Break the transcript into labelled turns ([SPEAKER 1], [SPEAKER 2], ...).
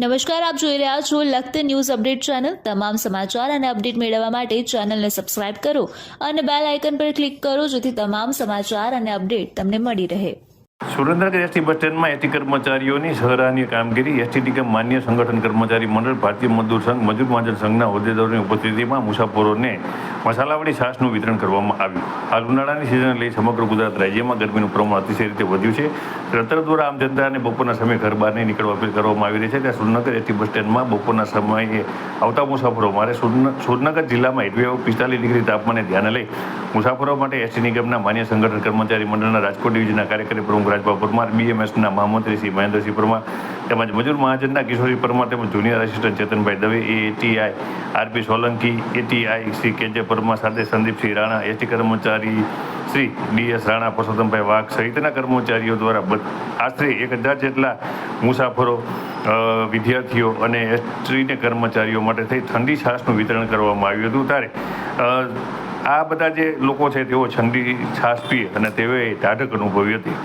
[SPEAKER 1] નમસ્કાર, આપ જોઈ રહ્યા છો લખત ન્યૂઝ અપડેટ ચેનલ. તમામ સમાચાર અને અપડેટ મેળવવા માટે ચેનલને સબસ્ક્રાઇબ કરો અને બેલ આઇકન પર ક્લિક કરો જેથી તમામ સમાચાર અને અપડેટ તમને મળી રહે.
[SPEAKER 2] સુરેન્દ્રનગર એસટી બસ સ્ટેન્ડમાં એસટી કર્મચારીઓની સરાહનીય કામગીરી. એસટી નિગમ માન્ય સંગઠન કર્મચારી મંડળ, ભારતીય મજદૂર સંઘ, મજૂર મહાજન સંઘના હોદ્દેદારોની ઉપસ્થિતિમાં મુસાફરોને મસાલાવાળી છાશનું વિતરણ કરવામાં આવ્યું. હાલ ઉનાળાની સિઝન લઈ સમગ્ર ગુજરાત રાજ્યમાં ગરમીનું પ્રમાણ અતિશય રીતે વધ્યું છે. તંત્ર દ્વારા આમ જનતાને બપોરના સમયે ઘર બહાર નહીં નીકળવા અપીલ કરવામાં આવી રહી છે. ત્યાં સુરનગર એસટી બસ સ્ટેન્ડમાં બપોરના સમયે આવતા મુસાફરો મારે સુરન- સુરનગર જિલ્લામાં હેઠવી પિસ્તાલીસ ડિગ્રી તાપમાને ધ્યાને લઈ મુસાફરો માટે એસટી નિગમના માન્ય સંગઠન કર્મચારી મંડળના રાજકોટ ડિવિઝનના કાર્યકારી પ્રમુખ રાજભા પરમાર, બીએમએસના મહામંત્રી શ્રી મહેન્દ્રસિંહ પરમાર તેમજ મજૂર મહાજનના કિશોરી પરમાર તેમજ junior assistant Chetanbhai Dave, ATI RP Solanki, ATI Shri KJ Parmar સાથે સંદીપસિંહ રાણા, એસટી કર્મચારી શ્રી ડીએસ રાણા પરસોત્તમભાઈ વાઘ સહિતના કર્મચારીઓ દ્વારા આશરે એક હજાર જેટલા મુસાફરો વિદ્યાર્થીઓ અને એસટીને કર્મચારીઓ માટે થઈ ઠંડી છાશનું વિતરણ કરવામાં આવ્યું હતું. ત્યારે આ બધા જે લોકો છે તેઓ ઠંડી છાશ પીએ અને તેઓએ ટાઢક અનુભવી હતી.